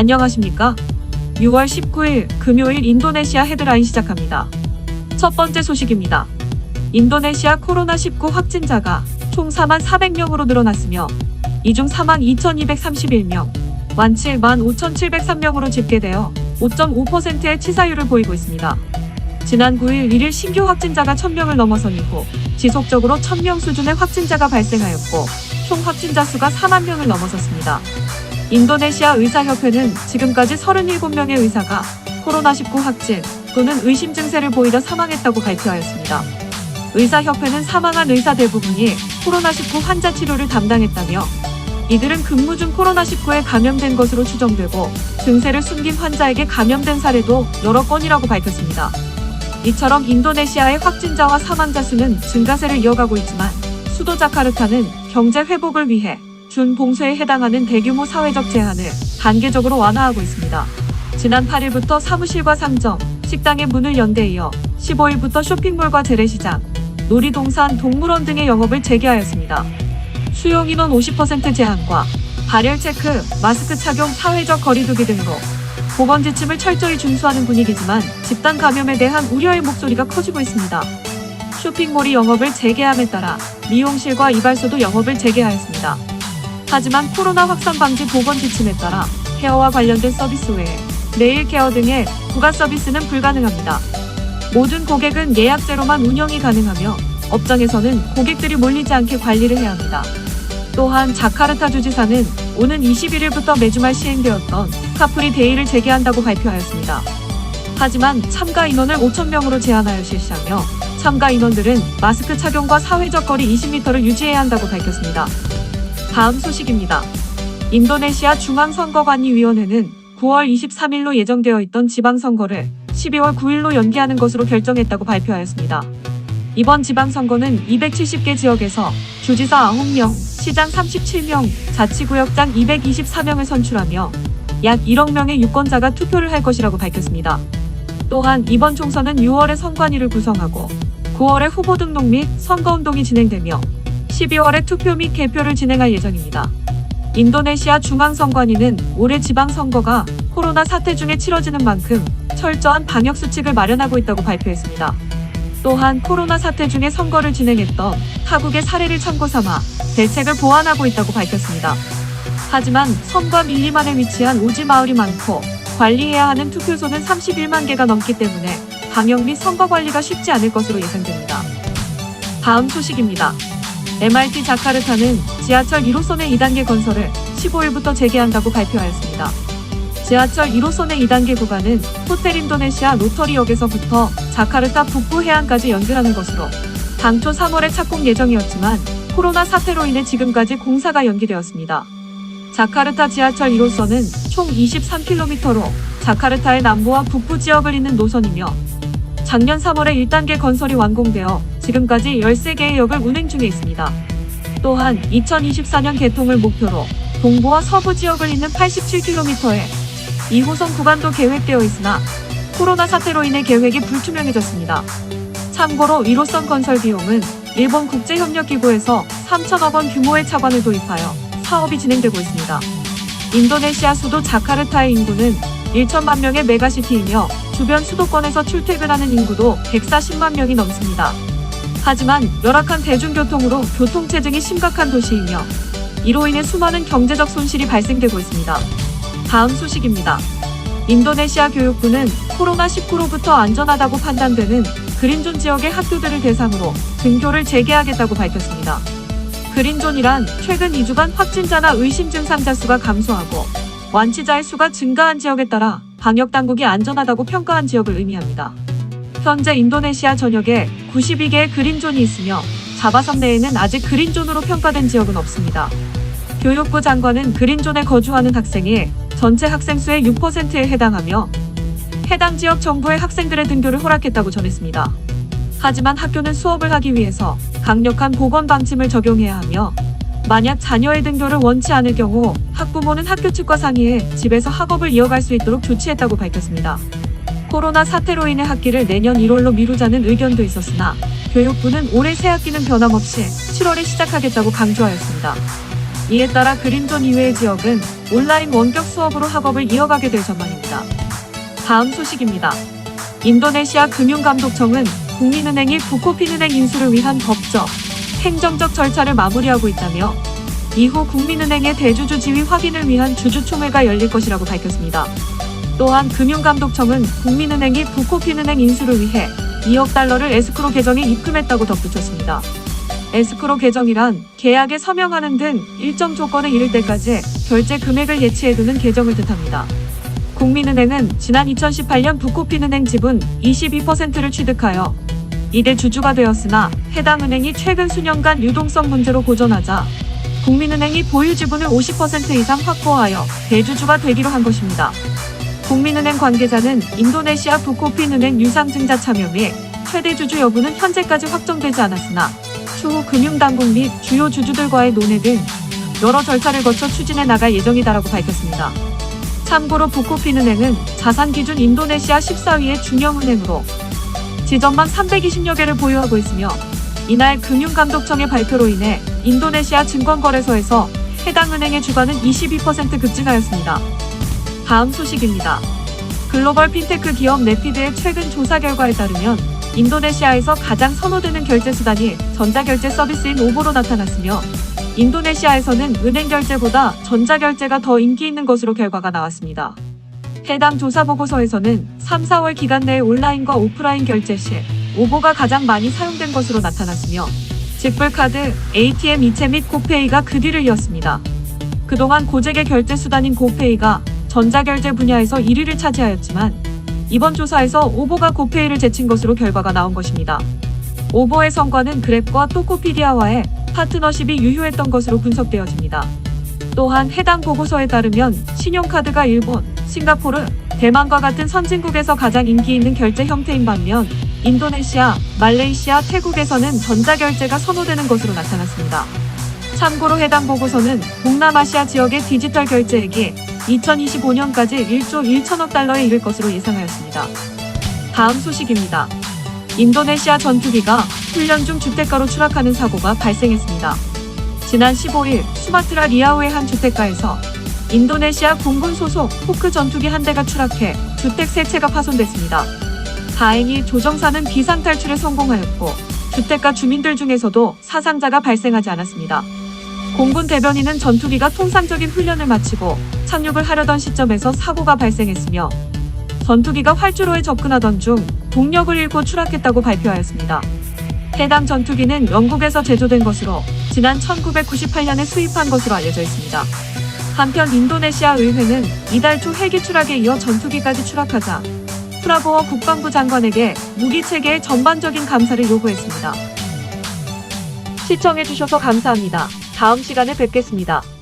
안녕하십니까? 6월 19일 금요일 인도네시아 헤드라인 시작합니다. 첫 번째 소식입니다. 인도네시아 코로나19 확진자가 총 4만 400명으로 늘어났으며 이 중 4만 2,231명, 완치 1만 5,703명으로 집계되어 5.5%의 치사율을 보이고 있습니다. 지난 9일 1일 신규 확진자가 1000명을 넘어선 이후 지속적으로 1000명 수준의 확진자가 발생하였고 총 확진자 수가 4만 명을 넘어섰습니다. 인도네시아 의사협회는 지금까지 37명의 의사가 코로나19 확진 또는 의심 증세를 보이다 사망했다고 발표하였습니다. 의사협회는 사망한 의사 대부분이 코로나19 환자 치료를 담당했다며 이들은 근무 중 코로나19에 감염된 것으로 추정되고 증세를 숨긴 환자에게 감염된 사례도 여러 건이라고 밝혔습니다. 이처럼 인도네시아의 확진자와 사망자 수는 증가세를 이어가고 있지만 수도 자카르타는 경제 회복을 위해 준 봉쇄에 해당하는 대규모 사회적 제한을 단계적으로 완화하고 있습니다. 지난 8일부터 사무실과 상점, 식당의 문을 연대 이어 15일부터 쇼핑몰과 재래시장, 놀이동산, 동물원 등의 영업을 재개하였습니다. 수용 인원 50% 제한과 발열 체크, 마스크 착용, 사회적 거리두기 등으로 보건 지침을 철저히 준수하는 분위기지만 집단 감염에 대한 우려의 목소리가 커지고 있습니다. 쇼핑몰이 영업을 재개함에 따라 미용실과 이발소도 영업을 재개하였습니다. 하지만 코로나 확산 방지 보건 지침에 따라 헤어와 관련된 서비스 외에 네일 케어 등의 부가 서비스는 불가능합니다. 모든 고객은 예약제로만 운영이 가능하며 업장에서는 고객들이 몰리지 않게 관리를 해야 합니다. 또한 자카르타 주지사는 오는 21일부터 매주말 시행되었던 카프리 데이를 재개한다고 발표하였습니다. 하지만 참가 인원을 5,000명으로 제한하여 실시하며 참가 인원들은 마스크 착용과 사회적 거리 20m를 유지해야 한다고 밝혔습니다. 다음 소식입니다. 인도네시아 중앙선거관리위원회는 9월 23일로 예정되어 있던 지방선거를 12월 9일로 연기하는 것으로 결정했다고 발표하였습니다. 이번 지방선거는 270개 지역에서 주지사 9명, 시장 37명, 자치구역장 224명을 선출하며 약 1억 명의 유권자가 투표를 할 것이라고 밝혔습니다. 또한 이번 총선은 6월에 선관위를 구성하고 9월에 후보 등록 및 선거운동이 진행되며 12월에 투표 및 개표를 진행할 예정입니다. 인도네시아 중앙선관위는 올해 지방선거가 코로나 사태 중에 치러지는 만큼 철저한 방역 수칙을 마련하고 있다고 발표했습니다. 또한 코로나 사태 중에 선거를 진행했던 타국의 사례를 참고 삼아 대책을 보완하고 있다고 밝혔습니다. 하지만 섬과 밀리만에 위치한 오지 마을이 많고 관리해야 하는 투표소는 31만 개가 넘기 때문에 방역 및 선거 관리가 쉽지 않을 것으로 예상됩니다. 다음 소식입니다. MRT 자카르타는 지하철 1호선의 2단계 건설을 15일부터 재개한다고 발표하였습니다. 지하철 1호선의 2단계 구간은 호텔 인도네시아 로터리역에서부터 자카르타 북부 해안까지 연결하는 것으로 당초 3월에 착공 예정이었지만 코로나 사태로 인해 지금까지 공사가 연기되었습니다. 자카르타 지하철 1호선은 총 23km로 자카르타의 남부와 북부 지역을 잇는 노선이며 작년 3월에 1단계 건설이 완공되어 지금까지 13개의 역을 운행 중에 있습니다. 또한 2024년 개통을 목표로 동부와 서부 지역을 잇는 87km의 2호선 구간도 계획되어 있으나 코로나 사태로 인해 계획이 불투명해졌습니다. 참고로 1호선 건설 비용은 일본 국제협력기구에서 3천억 원 규모의 차관을 도입하여 사업이 진행되고 있습니다. 인도네시아 수도 자카르타의 인구는 1천만 명의 메가시티이며 주변 수도권에서 출퇴근하는 인구도 140만 명이 넘습니다. 하지만 열악한 대중교통으로 교통체증이 심각한 도시이며 이로 인해 수많은 경제적 손실이 발생되고 있습니다. 다음 소식입니다. 인도네시아 교육부는 코로나19로부터 안전하다고 판단되는 그린존 지역의 학교들을 대상으로 등교를 재개하겠다고 밝혔습니다. 그린존이란 최근 2주간 확진자나 의심 증상자 수가 감소하고 완치자의 수가 증가한 지역에 따라 방역 당국이 안전하다고 평가한 지역을 의미합니다. 현재 인도네시아 전역에 92개의 그린존이 있으며 자바섬 내에는 아직 그린존으로 평가된 지역은 없습니다. 교육부 장관은 그린존에 거주하는 학생이 전체 학생 수의 6%에 해당하며 해당 지역 정부의 학생들의 등교를 허락했다고 전했습니다. 하지만 학교는 수업을 하기 위해서 강력한 보건 방침을 적용해야 하며 만약 자녀의 등교를 원치 않을 경우 학부모는 학교 측과 상의해 집에서 학업을 이어갈 수 있도록 조치했다고 밝혔습니다. 코로나 사태로 인해 학기를 내년 1월로 미루자는 의견도 있었으나 교육부는 올해 새 학기는 변함없이 7월에 시작하겠다고 강조하였습니다. 이에 따라 그린존 이외의 지역은 온라인 원격 수업으로 학업을 이어가게 될 전망입니다. 다음 소식입니다. 인도네시아 금융감독청은 국민은행이 부코핀은행 인수를 위한 법적, 행정적 절차를 마무리하고 있다며 이후 국민은행의 대주주 지위 확인을 위한 주주총회가 열릴 것이라고 밝혔습니다. 또한 금융감독청은 국민은행이 부코핀은행 인수를 위해 2억 달러를 에스크로 계정에 입금했다고 덧붙였습니다. 에스크로 계정이란 계약에 서명하는 등 일정 조건에 이를 때까지 결제 금액을 예치해두는 계정을 뜻합니다. 국민은행은 지난 2018년 부코핀은행 지분 22%를 취득하여 이대 주주가 되었으나 해당 은행이 최근 수년간 유동성 문제로 고전하자 국민은행이 보유 지분을 50% 이상 확보하여 대주주가 되기로 한 것입니다. 국민은행 관계자는 인도네시아 부코핀은행 유상증자 참여 및 최대 주주 여부는 현재까지 확정되지 않았으나 추후 금융당국 및 주요 주주들과의 논의 등 여러 절차를 거쳐 추진해 나갈 예정이다라고 밝혔습니다. 참고로 부코핀은행은 자산 기준 인도네시아 14위의 중형은행으로 지점만 320여 개를 보유하고 있으며 이날 금융감독청의 발표로 인해 인도네시아 증권거래소에서 해당 은행의 주가는 22% 급증하였습니다. 다음 소식입니다. 글로벌 핀테크 기업 네피드의 최근 조사 결과에 따르면 인도네시아에서 가장 선호되는 결제 수단이 전자결제 서비스인 오보로 나타났으며 인도네시아에서는 은행 결제보다 전자결제가 더 인기 있는 것으로 결과가 나왔습니다. 해당 조사 보고서에서는 3, 4월 기간 내에 온라인과 오프라인 결제 시 오보가 가장 많이 사용된 것으로 나타났으며 직불카드, ATM 이체 및 고페이가 그 뒤를 이었습니다. 그동안 고액의 결제 수단인 고페이가 전자결제 분야에서 1위를 차지하였지만 이번 조사에서 오보가 고페이를 제친 것으로 결과가 나온 것입니다. 오보의 성과는 그랩과 토코피디아와의 파트너십이 유효했던 것으로 분석되어집니다. 또한 해당 보고서에 따르면 신용카드가 일본, 싱가포르, 대만과 같은 선진국에서 가장 인기 있는 결제 형태인 반면 인도네시아, 말레이시아, 태국에서는 전자결제가 선호되는 것으로 나타났습니다. 참고로 해당 보고서는 동남아시아 지역의 디지털 결제액이 2025년까지 1조 1천억 달러에 이를 것으로 예상하였습니다. 다음 소식입니다. 인도네시아 전투기가 훈련 중 주택가로 추락하는 사고가 발생했습니다. 지난 15일 수마트라 리아우의 한 주택가에서 인도네시아 공군 소속 포크 전투기 한 대가 추락해 주택 세 채가 파손됐습니다. 다행히 조정사는 비상 탈출에 성공하였고 주택가 주민들 중에서도 사상자가 발생하지 않았습니다. 공군 대변인은 전투기가 통상적인 훈련을 마치고 착륙을 하려던 시점에서 사고가 발생했으며 전투기가 활주로에 접근하던 중 동력을 잃고 추락했다고 발표하였습니다. 해당 전투기는 영국에서 제조된 것으로 지난 1998년에 수입한 것으로 알려져 있습니다. 한편 인도네시아 의회는 이달 초 헬기 추락에 이어 전투기까지 추락하자 프라보어 국방부 장관에게 무기 체계의 전반적인 감사를 요구했습니다. 시청해주셔서 감사합니다. 다음 시간에 뵙겠습니다.